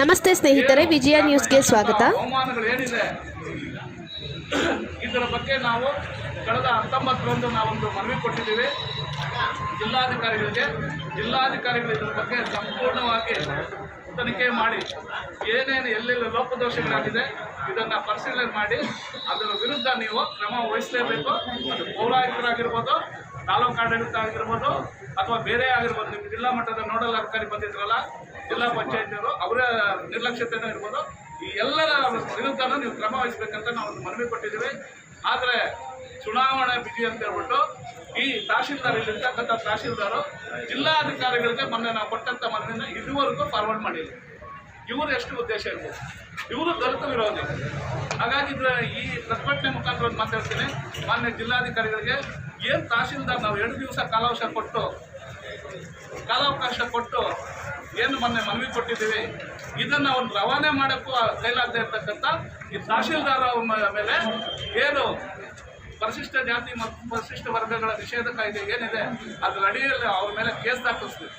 ನಮಸ್ತೆ ಸ್ನೇಹಿತರೆ, ವಿಜಯ ನ್ಯೂಸ್ಗೆ ಸ್ವಾಗತ. ಇದರ ಬಗ್ಗೆ ನಾವು ಕಳೆದ ಹತ್ತೊಂಬತ್ತರಂದು ನಾವೊಂದು ಮನವಿ ಕೊಟ್ಟಿದ್ದೀವಿ. ಜಿಲ್ಲಾಧಿಕಾರಿಗಳಿಗೆ. ಜಿಲ್ಲಾಧಿಕಾರಿಗಳು ಇದರ ಬಗ್ಗೆ ಸಂಪೂರ್ಣವಾಗಿ ತನಿಖೆ ಮಾಡಿ, ಏನೇನು, ಎಲ್ಲೆಲ್ಲಿ ಲೋಪದೋಷಗಳಾಗಿದೆ ಇದನ್ನು ಪರಿಶೀಲನೆ ಮಾಡಿ, ಅದರ ವಿರುದ್ಧ ನೀವು ಕ್ರಮ ವಹಿಸಲೇಬೇಕು. ಅದು ಪೌರಾಯುಕ್ತರಾಗಿರ್ಬೋದು, ತಾಲೂಕು ಆಡಳಿತ ಆಗಿರ್ಬೋದು ಅಥವಾ ಬೇರೆ ಆಗಿರ್ಬೋದು ನಿಮ್ಮ ಜಿಲ್ಲಾ ಮಟ್ಟದ ನೋಡಲ್ ಅಧಿಕಾರಿ ಬಂದಿದ್ರಲ್ಲ ಜಿಲ್ಲಾ ಪಂಚಾಯತಿಯವರು ಅವರ ನಿರ್ಲಕ್ಷ್ಯತೆನೂ ಇರ್ಬೋದು ಈ ಎಲ್ಲರ ವಿರುದ್ಧನೂ ನೀವು ಕ್ರಮ ವಹಿಸಬೇಕಂತ ನಾವು ಮನವಿ ಕೊಟ್ಟಿದ್ದೀವಿ. ಆದರೆ ಚುನಾವಣೆ ಬಿಜಿ ಅಂತ ಹೇಳ್ಬಿಟ್ಟು ಈ ತಹಶೀಲ್ದಾರ್ ಇಲ್ಲಿರ್ತಕ್ಕಂಥ ತಹಶೀಲ್ದಾರು ಜಿಲ್ಲಾಧಿಕಾರಿಗಳಿಗೆ ಮೊನ್ನೆ ನಾವು ಕೊಟ್ಟಂಥ ಮನವಿನ ಇದುವರೆಗೂ ಫಾರ್ವರ್ಡ್ ಮಾಡಿಲ್ಲ. ಇವರು ಎಷ್ಟು ಉದ್ದೇಶ ಇರ್ಬೋದು? ಇವರು ದಲಿತ ವಿರೋಧಿ. ಹಾಗಾಗಿ ಈ ಪ್ರತಿಭಟನೆ ಮುಖಾಂತರ ಮಾತಾಡ್ತೀನಿ. ಮಾನ್ಯ ಜಿಲ್ಲಾಧಿಕಾರಿಗಳಿಗೆ ಏನು ತಹಶೀಲ್ದಾರ್ ನಾವು ಎರಡು ದಿವಸ ಕಾಲಾವಕಾಶ ಕೊಟ್ಟು ಕಾಲಾವಕಾಶ ಕೊಟ್ಟು ಏನು ಮೊನ್ನೆ ಮನವಿ ಕೊಟ್ಟಿದ್ದೀವಿ. ಇದನ್ನು ಅವ್ನು ರವಾನೆ ಮಾಡೋಕ್ಕೂ ಕೈಲಾಗದೆ ಇರ್ತಕ್ಕಂಥ ಈ ತಹಶೀಲ್ದಾರ ಮೇಲೆ ಏನು ಪರಿಶಿಷ್ಟ ಜಾತಿ ಮತ್ತು ಪರಿಶಿಷ್ಟ ವರ್ಗಗಳ ನಿಷೇಧ ಕಾಯ್ದೆ ಏನಿದೆ, ಅದರ ಅಡಿಯಲ್ಲಿ ಅವ್ರ ಮೇಲೆ ಕೇಸ್ ದಾಖಲಿಸ್ತೀವಿ.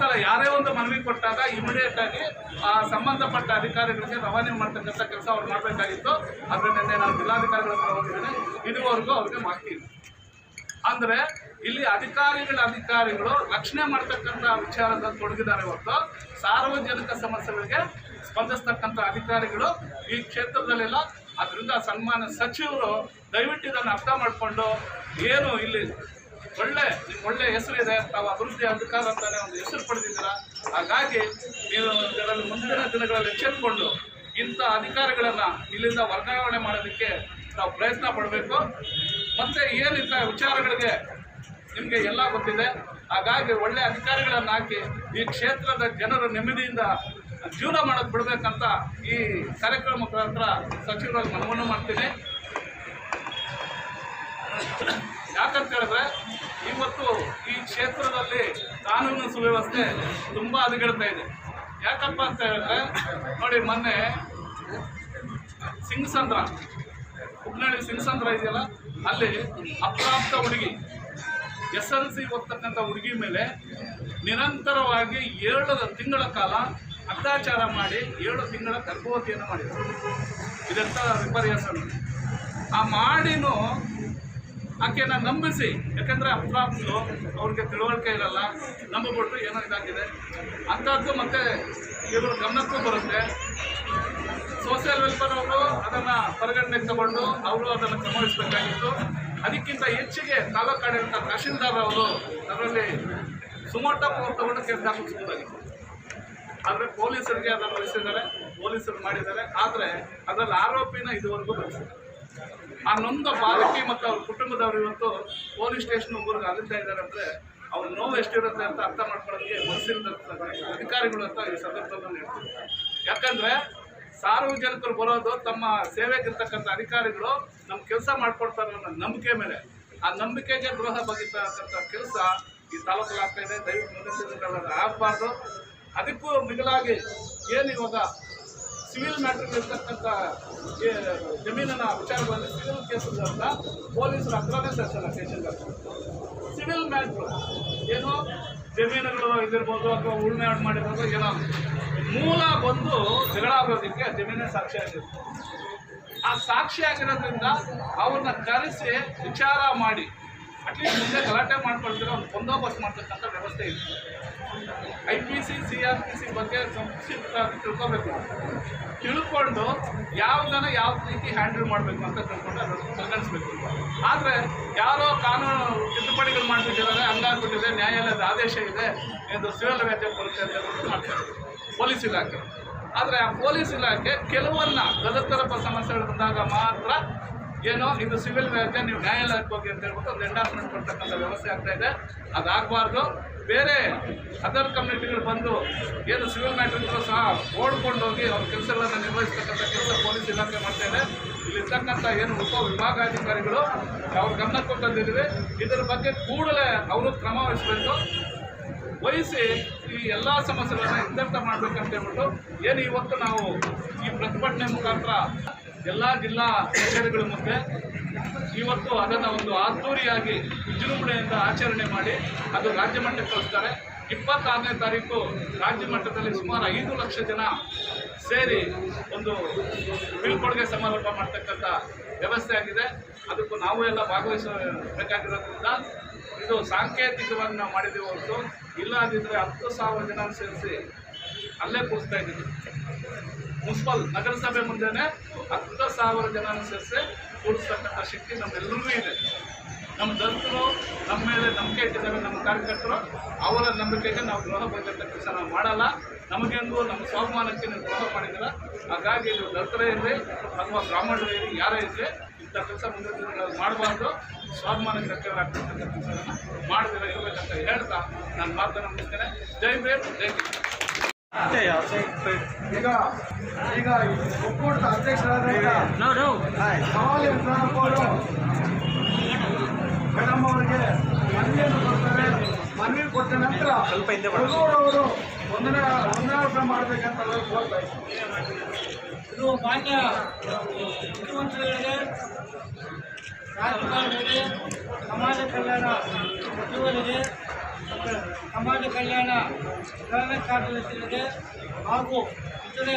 ಥರ ಯಾರೇ ಒಂದು ಮನವಿ ಕೊಟ್ಟಾಗ ಇಮಿಡಿಯೇಟ್ ಆಗಿ ಆ ಸಂಬಂಧಪಟ್ಟ ಅಧಿಕಾರಿಗಳಿಗೆ ರವಾನೆ ಮಾಡ್ತಕ್ಕಂಥ ಕೆಲಸ ಅವ್ರು ಮಾಡಬೇಕಾಗಿತ್ತು. ಅದರ ನಿನ್ನೆ ನಾನು ಜಿಲ್ಲಾಧಿಕಾರಿಗಳ ಹತ್ರ ಹೋಗಿದ್ದೇನೆ ಇದುವರೆಗೂ ಅವ್ರಿಗೆ ಮಾಹಿತಿ ಇಲ್ಲ. ಅಂದ್ರೆ ಇಲ್ಲಿ ಅಧಿಕಾರಿಗಳ ಅಧಿಕಾರಿಗಳು ರಕ್ಷಣೆ ಮಾಡ್ತಕ್ಕಂಥ ವಿಚಾರದಲ್ಲಿ ತೊಡಗಿದ್ದಾರೆ ಹೊರತು ಸಾರ್ವಜನಿಕ ಸಮಸ್ಯೆಗಳಿಗೆ ಸ್ಪಂದಿಸ್ತಕ್ಕಂಥ ಅಧಿಕಾರಿಗಳು ಈ ಕ್ಷೇತ್ರದಲ್ಲೆಲ್ಲ ಅದರಿಂದ ಸನ್ಮಾನ ಸಚಿವರು ದಯವಿಟ್ಟು ಇದನ್ನು ಅರ್ಥ ಮಾಡಿಕೊಂಡು ಏನು ಇಲ್ಲಿ ಒಳ್ಳೆ ಒಳ್ಳೆ ಹೆಸರು ಇದೆ ತಾವು ಅಭಿವೃದ್ಧಿ ಅಧಿಕಾರ ಅಂತಾನೆ ಒಂದು ಹೆಸರು ಪಡೆದಿದ್ದೀರ? ಹಾಗಾಗಿ ನೀವು ಇದರಲ್ಲಿ ಮುಂದಿನ ದಿನಗಳಲ್ಲಿ ಎಚ್ಚೆತ್ತುಕೊಂಡು ಇಂಥ ಅಧಿಕಾರಿಗಳನ್ನು ಇಲ್ಲಿಂದ ವರ್ಗಾವಣೆ ಮಾಡೋದಕ್ಕೆ ನಾವು ಪ್ರಯತ್ನ ಪಡಬೇಕು. ಮತ್ತೆ ಏನಿಂಥ ವಿಚಾರಗಳಿಗೆ ನಿಮಗೆ ಎಲ್ಲ ಗೊತ್ತಿದೆ. ಹಾಗಾಗಿ ಒಳ್ಳೆ ಅಧಿಕಾರಿಗಳನ್ನು ಹಾಕಿ ಈ ಕ್ಷೇತ್ರದ ಜನರು ನೆಮ್ಮದಿಯಿಂದ ಜೀವನ ಮಾಡೋದು ಬಿಡಬೇಕಂತ ಈ ಕಾರ್ಯಕ್ರಮ ಮುಖಾಂತರ ಸಚಿವರಲ್ಲಿ ಮನವನ್ನು ಮಾಡ್ತೀನಿ. ಯಾಕಂತ ಹೇಳಿದ್ರೆ, ಇವತ್ತು ಈ ಕ್ಷೇತ್ರದಲ್ಲಿ ಕಾನೂನು ಸುವ್ಯವಸ್ಥೆ ತುಂಬ ಹದಗೆಡ್ತಾ ಇದೆ. ಯಾಕಪ್ಪ ಅಂತ ಹೇಳಿದ್ರೆ, ನೋಡಿ ಮೊನ್ನೆ ಸಿಂಗ್ಸಂದ್ರ, ಹುಬ್ನಳ್ಳಿ ಸಿಂಗ್ಸಂದ್ರ ಇದೆಯಲ್ಲ, ಅಲ್ಲಿ ಅಪ್ರಾಪ್ತ ಹುಡುಗಿ ಎಸ್ ಎಲ್ ಸಿ ಓದ್ತಕ್ಕಂಥ ಹುಡುಗಿ ಮೇಲೆ ನಿರಂತರವಾಗಿ ಏಳು ತಿಂಗಳ ಕಾಲ ಅತ್ಯಾಚಾರ ಮಾಡಿ ಏಳು ತಿಂಗಳ ಗರ್ಭವತಿಯನ್ನು ಮಾಡಿದರು. ಇದೆಂಥ ವಿಪರ್ಯಾಸ ಆ ಮಾಡಿನೂ ಆಕೆಯನ್ನು ನಂಬಿಸಿ, ಯಾಕಂದರೆ ಅಪ್ರಾಪ್ತರು ಅವ್ರಿಗೆ ತಿಳುವಳಿಕೆ ಇರಲ್ಲ ನಂಬಿಬಿಟ್ಟು ಏನೋ ಇದಾಗಿದೆ. ಅಂಥದ್ದು ಮತ್ತೆ ಇವರು ಗಮನಕ್ಕೂ ಬರುತ್ತೆ. ಸೋಷಿಯಲ್ ವೆಲ್ಫೇರ್ ಅವರು ಅದನ್ನು ಪರಿಗಣನೆಗೆ ತಗೊಂಡು, ಅವರು ಅದನ್ನು ಕ್ರಮವಹಿಸಬೇಕಾಗಿತ್ತು. ಅದಕ್ಕಿಂತ ಹೆಚ್ಚಿಗೆ ತಾಲೂಕು ಆಡಳಿತ ತಹಶೀಲ್ದಾರ್ ಅವರು ಅದರಲ್ಲಿ ಸುಮೋಟ ಪವರ್ ತಗೊಂಡು ಕೇಸ್ ದಾಖಲಿಸಬಹುದಾಗಿತ್ತು ಆದರೆ ಪೊಲೀಸರಿಗೆ ಅದನ್ನು ವಹಿಸಿದ್ದಾರೆ ಪೊಲೀಸರು ಮಾಡಿದ್ದಾರೆ, ಆದರೆ ಅದರಲ್ಲಿ ಆರೋಪಿನ ಇದುವರೆಗೂ ಬರೆಸಿದ್ದಾರೆ ಆ ನೊಂದ ಬಾಲಕಿ ಮತ್ತು ಅವ್ರ ಕುಟುಂಬದವರು ಇವತ್ತು ಪೊಲೀಸ್ ಸ್ಟೇಷನ್ ಊರಿಗೆ ಅಲಿತಾ ಇದ್ದಾರೆ ಅಂದರೆ ಅವ್ರ ನೋವು ಎಷ್ಟಿರುತ್ತೆ ಅಂತ ಅರ್ಥ ಮಾಡ್ಕೊಳ್ಳೋದಕ್ಕೆ ಮನಸ್ಸಿಲ್ಲದ ಅಧಿಕಾರಿಗಳು ಅಂತ ಈ ಸಂದರ್ಭದಲ್ಲಿ ಹೇಳ್ತಿದ್ದಾರೆ. ಯಾಕಂದರೆ ಸಾರ್ವಜನಿಕರು ಬರೋದು, ತಮ್ಮ ಸೇವೆಗಿರ್ತಕ್ಕಂಥ ಅಧಿಕಾರಿಗಳು ನಮ್ಮ ಕೆಲಸ ಮಾಡಿಕೊಡ್ತಾರೆ ಅನ್ನೋ ನಂಬಿಕೆ ಮೇಲೆ. ಆ ನಂಬಿಕೆಗೆ ದ್ರೋಹ ಬಗೆತಕ್ಕಂಥ ಕೆಲಸ ಈ ತಾಲೂಕಲ್ಲಿ ಆಗ್ತಾ ಇದೆ. ದಯವಿಟ್ಟು ಮುಂದಿನ ಆಗಬಾರ್ದು. ಅದಕ್ಕೂ ಮಿಗಿಲಾಗಿ ಏನು ಇವಾಗ ಸಿವಿಲ್ ಮ್ಯಾಟ್ರಿಗೆ ಇರ್ತಕ್ಕಂಥ ಜಮೀನಿನ ವಿಚಾರಗಳಲ್ಲಿ ಸಿವಿಲ್ ಅಂತ ಪೊಲೀಸರು ಹತ್ರನೇ ಸೇರ್ಸಲ್ಲ ಸಿವಿಲ್ ಮ್ಯಾಟ್ರು ಏನು ಜಮೀನುಗಳು ಇದಿರ್ಬೋದು ಅಥವಾ ಉಳ್ಮೆ ಮಾಡಿರ್ಬೋದು ಏನೋ ಮೂಲ ಬಂದು ಜಗಳ ಆಗೋದಕ್ಕೆ ಜಮೀನೇ ಸಾಕ್ಷಿ ಆಗಿರುತ್ತೆ. ಆ ಸಾಕ್ಷಿ ಆಗಿರೋದ್ರಿಂದ ಅವ್ರನ್ನ ಕರೆಸಿ ವಿಚಾರ ಮಾಡಿ, ಅಟ್ಲೀಸ್ಟ್ ಮುಂದೆ ಗಲಾಟೆ ಮಾಡ್ಕೊಳ್ತಿರೋ ಒಂದು ಬಂದೋಬಸ್ತ್ ಮಾಡ್ತಕ್ಕಂಥ ವ್ಯವಸ್ಥೆ ಇದೆ. I P C C R P C ಬಗ್ಗೆ ಸಂಕ್ಷಿಪ್ತವಾಗಿ ತಿಳ್ಕೊಬೇಕು. ತಿಳ್ಕೊಂಡು ಯಾವ್ದನ್ನ ಯಾವ ರೀತಿ ಹ್ಯಾಂಡಲ್ ಮಾಡಬೇಕು ಅಂತ ತಿಳ್ಕೊಂಡು ಅದನ್ನು ಪರಿಗಣಿಸ್ಬೇಕು. ಆದರೆ ಯಾರೋ ಕಾನೂನು ತಿದ್ದುಪಡಿಗಳು ಮಾಡಿಬಿಟ್ಟಿದ್ದಾರೆ, ಹಂಗಾಗ್ಬಿಟ್ಟಿದೆ, ನ್ಯಾಯಾಲಯದ ಆದೇಶ ಇದೆ, ಎಂದು ಸಿವಿಲ್ ವ್ಯಾಜ್ಯ ಬರುತ್ತೆ ಅಂತ ಮಾಡ್ತಾರೆ ಪೊಲೀಸ್ ಇಲಾಖೆ. ಆದರೆ ಆ ಪೊಲೀಸ್ ಇಲಾಖೆ ಕೆಲವನ್ನ ಗದತ್ತರಪ್ಪ ಸಮಸ್ಯೆಗಳು ಬಂದಾಗ ಮಾತ್ರ ಏನೋ ಇದು ಸಿವಿಲ್ ವ್ಯಾಜ್ಯ ನೀವು ನ್ಯಾಯಾಲಯಕ್ಕೆ ಹೋಗಿ ಅಂತ ಹೇಳ್ಬಿಟ್ಟು ಒಂದು ಎಂಡಾರ್ಸ್ಮೆಂಟ್ ಕೊಡ್ತಕ್ಕಂಥ ವ್ಯವಸ್ಥೆ ಆಗ್ತಾ ಇದೆ. ಅದಾಗಬಾರ್ದು. ಬೇರೆ ಅದರ್ ಕಮ್ಯುನಿಟಿಗಳು ಬಂದು ಏನು ಸಿವಿಲ್ ಮ್ಯಾಟ್ರಿಗಳು ಸಹ ಓಡ್ಕೊಂಡು ಹೋಗಿ ಅವ್ರ ಕೆಲಸಗಳನ್ನು ನಿರ್ವಹಿಸ್ತಕ್ಕಂಥ ಕೆಲಸ ಪೊಲೀಸ್ ಇಲಾಖೆ ಮಾಡ್ತೇವೆ ಇಲ್ಲಿರ್ತಕ್ಕಂಥ ಏನು ಉಪ ವಿಭಾಗಾಧಿಕಾರಿಗಳು ಅವ್ರ ಗಮನಕ್ಕೆ ತಂದಿದ್ದೀವಿ. ಇದರ ಬಗ್ಗೆ ಕೂಡಲೇ ಅವರು ಕ್ರಮ ವಹಿಸಬೇಕು. ವಹಿಸಿ ಈ ಎಲ್ಲ ಸಮಸ್ಯೆಗಳನ್ನ ಇತ್ಯರ್ಥ ಮಾಡ್ಬೇಕಂತ ಹೇಳ್ಬಿಟ್ಟು ಏನು ಇವತ್ತು ನಾವು ಈ ಪ್ರತಿಭಟನೆ ಮುಖಾಂತರ ಎಲ್ಲ ಜಿಲ್ಲಾ ಕಚೇರಿಗಳ ಮುಂದೆ ಇವತ್ತು ಅದನ್ನು ಒಂದು ಅದ್ದೂರಿಯಾಗಿ ವಿಜೃಂಭಣೆಯಿಂದ ಆಚರಣೆ ಮಾಡಿ ಅದು ರಾಜ್ಯ ಮಟ್ಟಕ್ಕೆ ಕಳಿಸ್ತಾರೆ. ಇಪ್ಪತ್ತಾರನೇ ತಾರೀಕು ರಾಜ್ಯ ಮಟ್ಟದಲ್ಲಿ ಸುಮಾರು ಐದು ಲಕ್ಷ ಜನ ಸೇರಿ ಒಂದು ಬೀಳ್ಕೊಡುಗೆ ಸಮಾರಂಭ ಮಾಡ್ತಕ್ಕಂಥ ವ್ಯವಸ್ಥೆ ಆಗಿದೆ. ಅದಕ್ಕೂ ನಾವು ಎಲ್ಲ ಭಾಗವಹಿಸಬೇಕಾಗಿರೋದ್ರಿಂದ ಇದು ಸಾಂಕೇತಿಕವಾಗಿ ನಾವು ಮಾಡಿದ್ದೀವಿ ಹೊರತು ಇಲ್ಲದಿದ್ದರೆ ಹತ್ತು ಸಾವಿರ ಜನ ಸೇರಿಸಿ ಅಲ್ಲೇ ಕೂರಿಸ್ತಾ ಇದ್ದೀವಿ ಮುನ್ಸಿಪಲ್ ನಗರಸಭೆ ಮುಂದೆನೆ ಹತ್ತು ಸಾವಿರ ಜನ ಸೇರಿಸಿ ಕೂಡಿಸ್ತಕ್ಕಂಥ ಶಕ್ತಿ ನಮ್ಮೆಲ್ಲರಿಗೂ ಇದೆ. ನಮ್ಮ ದಲಿತರು, ನಮ್ಮ ಮೇಲೆ ನಂಬಿಕೆ ಇಟ್ಟಿದ್ದಾರೆ ನಮ್ಮ ಕಾರ್ಯಕರ್ತರು. ಅವರ ನಂಬಿಕೆಗೆ ನಾವು ದ್ರೋಹ ಬಗೆದಂಥ ಕೆಲಸ ನಾವು ಮಾಡಲ್ಲ. ನಮಗೆಂದು ನಮ್ಮ ಸ್ವಾಭಿಮಾನಕ್ಕೆ ನೀವು ದ್ರೋಹ ಮಾಡಿದ್ದೀರ? ಹಾಗಾಗಿ ನೀವು ದಲಿತರೇ ಇರಲಿ ಅಥವಾ ಬ್ರಾಹ್ಮಣರೇ ಇರಲಿ ಯಾರೇ ಇರಲಿ ಇಂಥ ಕೆಲಸ ಮುಂದಿನ ದಿನಗಳಲ್ಲಿ ಮಾಡಬಾರ್ದು. ಸ್ವಾಭಿಮಾನಕ್ಕೆ ಧಕ್ಕೆ ಕೆಲಸ ಮಾಡದಿರ ಇರಬೇಕಂತ ಹೇಳ್ತಾ ನಾನು ಮಾತನ್ನು ಮುಗಿಸ್ತೇನೆ. ಜೈ ಬೇರ್ ಜೈ. ಈಗ ಈಗ ಒಕ್ಕೂಟದ ಅಧ್ಯಕ್ಷರಾದಂಥ ಸವಾಲಿ ಅವರು ಮೇಡಮ್ ಅವರಿಗೆ ಮನವಿಯನ್ನು ಕೊಡ್ತಾರೆ. ಮನವಿ ಕೊಟ್ಟ ನಂತರ ಅವರು ಒಂದನೇ ಒಂದನೇ ಮಾಡಬೇಕಂತ ಕೋರ್ತಾ ಇದ್ದಾರೆ ಇದು ಮಾನ್ಯ ಮುಖ್ಯಮಂತ್ರಿಗಳಿಗೆ ರಾಜ್ಯಪಾಲರಿಗೆ ಸಮಾಜ ಕಲ್ಯಾಣ ಸಚಿವರಿಗೆ, ಸಮಾಜ ಕಲ್ಯಾಣ ಪ್ರಧಾನ ಕಾರ್ಯದರ್ಶಿಗಳಿಗೆ ಹಾಗೂ ಇತರೆ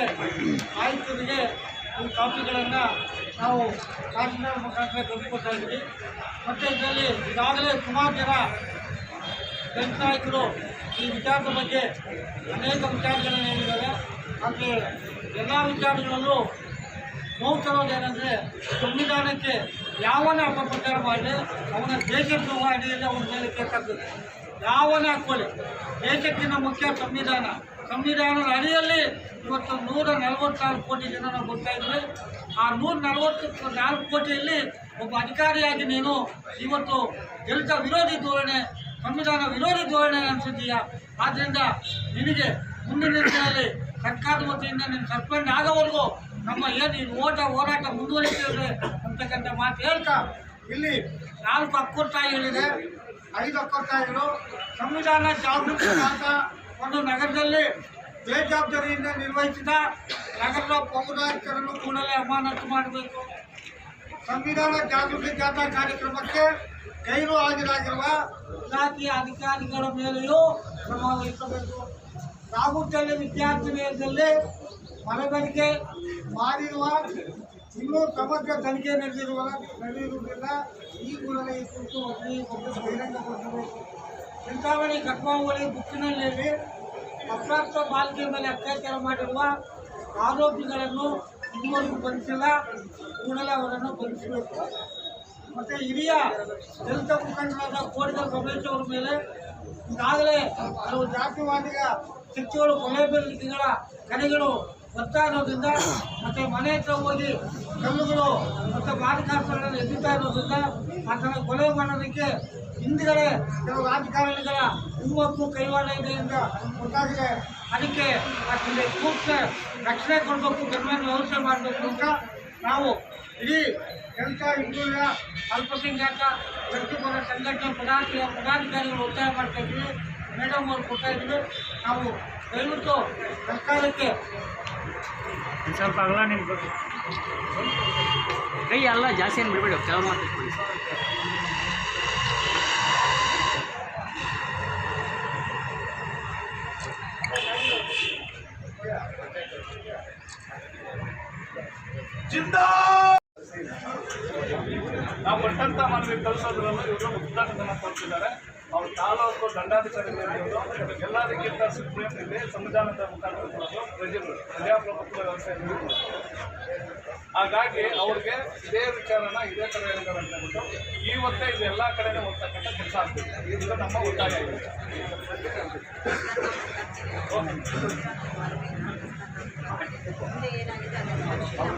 ಆಯುಕ್ತರಿಗೆ ಈ ಕಾಪಿಗಳನ್ನು ನಾವು ತಹಸೀಲ್ದಾರ್ ಮುಖಾಂತರ ತಂದುಕೊಡ್ತಾ ಇದ್ದೀವಿ. ಮತ್ತು ಇದರಲ್ಲಿ ಈಗಾಗಲೇ ಸುಮಾರು ಜನ ದಲಿತ ನಾಯಕರು ಈ ವಿಚಾರದ ಬಗ್ಗೆ ಅನೇಕ ವಿಚಾರಗಳನ್ನು ಹೇಳಿದ್ದಾರೆ. ಮತ್ತು ಎಲ್ಲ ವಿಚಾರಗಳಲ್ಲೂ ನೋವು ಏನಂದರೆ ಸಂವಿಧಾನಕ್ಕೆ ಯಾವನೇ ಅಪಪ್ರಚಾರ ಮಾಡಲಿ, ಅವನ ದೇಶದ್ರೋಹ ಅಡಿಯಲ್ಲಿ ಅವನ ಮೇಲೆ ಕೇಸಾಗ್ತದೆ ಯಾವನೇ ಹಾಕ್ಕೊಳ್ಳಿ ದೇಶಕ್ಕಿಂತ ಮುಖ್ಯ ಸಂವಿಧಾನ. ಸಂವಿಧಾನದ ಅಡಿಯಲ್ಲಿ ಇವತ್ತು ನೂರ ನಲವತ್ತಾರು ಕೋಟಿ ಜನ ನಾವು ಬರ್ತಾ ಇದ್ದೀವಿ ಆ ನೂರ ನಲವತ್ತು ನಾಲ್ಕು ಕೋಟಿಯಲ್ಲಿ ಒಬ್ಬ ಅಧಿಕಾರಿಯಾಗಿ ನೀನು ಇವತ್ತು ದಲಿತ ವಿರೋಧಿ ಧೋರಣೆ, ಸಂವಿಧಾನ ವಿರೋಧಿ ಧೋರಣೆ ಅನಿಸಿದೀಯಾ ಆದ್ದರಿಂದ ನಿನಗೆ ಮುಂದಿನ ದಿನಗಳಲ್ಲಿ ಸರ್ಕಾರದ ವತಿಯಿಂದ ನೀನು ಸಸ್ಪೆಂಡ್ ಆಗೋವರೆಗೂ ನಮ್ಮ ಏನು ಓಟ ಹೋರಾಟ ಮುಂದುವರಿಸಿದೆ ಅಂತಕ್ಕಂಥ ಮಾತು ಹೇಳ್ತಾ. ಇಲ್ಲಿ ನಾಲ್ಕು ಹಕ್ಕೊತ್ತಾಯಿಗಳಿದೆ ಐದು ಹಕ್ಕೊತ್ತಾಯಿಗಳು ಸಂವಿಧಾನ ಜಾಗೃತಿ ಒಂದು ನಗರದಲ್ಲಿ ಬೇಜವಾಬ್ದಾರಿಯಿಂದ ನಿರ್ವಹಿಸಿದ ನಗರದ ಪೌರಾಯುಕ್ತರನ್ನು ಕೂಡಲೇ ಅಮಾನತು ಮಾಡಬೇಕು. ಸಂವಿಧಾನ ಜಾಗೃತಿ ಜಾಥಾ ಕಾರ್ಯಕ್ರಮಕ್ಕೆ ಗೈರು ಹಾಜರಾಗಿರುವ ಇಲಾಖೆಯ ಅಧಿಕಾರಿಗಳ ಮೇಲೆಯೂ ಕ್ರಮ ವಹಿಸಬೇಕು. ವಿದ್ಯಾರ್ಥಿ ವಿದ್ಯಾರ್ಥಿನಿಯರಲ್ಲಿ ಮನವರಿಕೆ ಮಾಡಿರುವ ಇನ್ನೂ ಸಮಗ್ರ ತನಿಖೆ ನಡೆದಿರುವ ನಡೆಯುವುದಿಲ್ಲ. ಈ ಕೂಡಲೇ ಈ ಕುರಿತು ವರದಿ ಬಹಿರಂಗ ಬಹಿರಂಗಪಡಿಸಬೇಕು ಚಿಂತಾಮಣಿ ಘಟನಾವಳಿ ಬುಕ್ಕಿನಲ್ಲಿ ಅಪ್ರಾಪ್ತ ಬಾಲಿಕೆ ಮೇಲೆ ಅತ್ಯಾಚಾರ ಮಾಡಿರುವ ಆರೋಪಿಗಳನ್ನು ಇನ್ನೊಂದು ಬಂಧಿಸಿಲ್ಲ. ಕೂಡಲೇ ಅವರನ್ನು ಬಂಧಿಸಬೇಕು. ಮತ್ತೆ ಹಿರಿಯ ದಲಿತ ಮುಖಂಡರಾದ ಕೋಡಿಗಲ್ ರಮೇಶ್ ಅವರ ಮೇಲೆ ಈಗಾಗಲೇ ಹಲವು ಜಾತಿವಾದಿಗ ಶಕ್ತಿಗಳು ಕೊಲೆ ಬೆದರಿಕೆಗಳ ಕರೆಗಳು ಬರ್ತಾ ಇರೋದ್ರಿಂದ ಮತ್ತೆ ಮನೆ ಹತ್ರ ಹೋಗಿ ಕಲ್ಲುಗಳು ಮತ್ತೆ ರಾಜಕಾರಣಗಳನ್ನು ಎದುರ್ತಾ ಇರೋದ್ರಿಂದ ಆತನ ಕೊಲೆ ಮಾಡೋದಕ್ಕೆ ಹಿಂದ್ಗಡೆ ಕೆಲವು ರಾಜಕಾರಣಿಗಳ ಕುಮ್ಮಕ್ಕು ಕೈವಾಡ ಇದೆ ಅಂತ ಗೊತ್ತಾಗಿದೆ. ಅದಕ್ಕೆ ಆತನಿಗೆ ಸೂಕ್ತ ರಕ್ಷಣೆ ಕೊಡಬೇಕು ಗಮನ ವ್ಯವಸ್ಥೆ ಮಾಡಬೇಕು ಅಂತ ನಾವು ಇಡೀ ಕೆಲಸ ಹಿಂದುಳಿದ, ಅಲ್ಪಸಂಖ್ಯಾತ ವ್ಯಕ್ತಿಪರ ಸಂಘಟನೆ ಪದಾಧಿಕಾರಿಗಳು ಒತ್ತಾಯ ಮಾಡ್ತಾ ಇದ್ವಿ ಮೇಡಮ್ ಅವ್ರು ಕೊಡ್ತಾ ಇದ್ವಿ ನಾವು ದಯವಿಟ್ಟು ಸರ್ಕಾರಕ್ಕೆ ಸ್ವಲ್ಪ ಆಗಲ್ಲ ನಿಮ್ಗೆ ಕೈ ಅಲ್ಲ ಜಾಸ್ತಿ ಏನು ಬಿಡಬೇಡಿ ಕೆಲವು ಮಾತಾಡ್ಕೊಳ್ಳಿ ನಾವು ಕೊಟ್ಟಂತ ಮನವಿ ಕಳಿಸೋದ್ರಲ್ಲೂ ಇವರು ಉದ್ಘಾಟನೆ ತೋರಿಸಿದ್ದಾರೆ ಅವ್ರು ತಾಲೂಕು ದಂಡಾಧಿಕಾರಿಗಳು ಎಲ್ಲದಕ್ಕಿಂತ ಸುಪ್ರೀಂ ಇದೆ, ಸಂವಿಧಾನದ ಮುಖಾಂತರ ಪ್ರಜೆಗಳು ಪ್ರಜಾಪ್ರಭುತ್ವ ವ್ಯವಸ್ಥೆ. ಹಾಗಾಗಿ ಅವ್ರಿಗೆ ಇದೇ ವಿಚಾರನ, ಇದೇ ಥರ ಹೇಳ್ತಾರೆ ಅಂತ ಹೇಳ್ಬಿಟ್ಟು ಇವತ್ತೇ ಇದು ಎಲ್ಲ ಕಡೆನೇ ಹೋಗ್ತಕ್ಕಂಥ ಕೆಲಸ ಆಗ್ತದೆ. ಇದು ನಮ್ಮ ಒತ್ತಾಯ ಇದೆ